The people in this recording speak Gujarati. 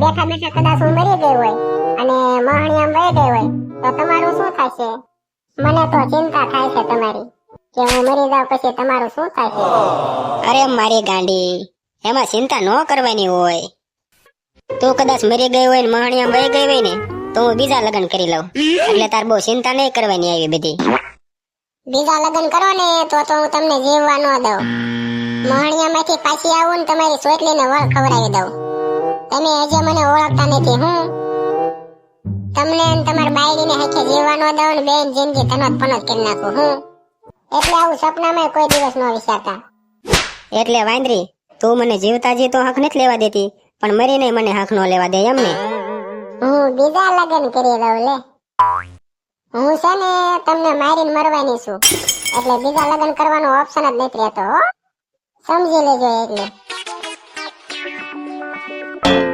બેઠા બેઠા કદાચ હું મરી ગઈ હોય અને મહાણી આમ વહી ગઈ હોય તો તમારું શું થશે? મને તો ચિંતા થાય છે તમારી કે હું મરી જાઉં પછી તમારું શું થશે? અરે મારી ગાંડી એમાં ચિંતા ન કરવાની હોય. તું કદાચ મરી ગઈ હોય ને મહાણિયા વહી ગઈ હોય ને તો હું બીજા લગ્ન કરી લઉં. એટલે તાર બહુ ચિંતા નહીં કરવાની આવી બધી. બીજા લગ્ન કરો ને તો તો હું તમને જીવવા ન દઉં. મહાણિયામાંથી પાછી આવું ને તમારી સોટલીને વળ ખવડાવી દઉં. તમે આજે મને ઓળખતા નથી હું? તમને અને તમારી બાયડીને હાથે જીવવાનો દઉં ને બેન જિંદગી તનત પનત કરી નાખું હું? એટલે આવું સપનામાં કોઈ દિવસ ન વિચારતા. એટલે વાંદરી તું મને જીવતા જીતો હક નથી લેવા દેતી પણ મરીને મને હક નો લેવા દે એમ ને. હું બીજા લગ્ન કરી લઉં લે. હું છે ને તમને મારીને મરવાની છું. એટલે બીજા લગ્ન કરવાનો ઓપ્શન જ નથી રહેતો હો. સમજી લેજો એટલે. Thank you.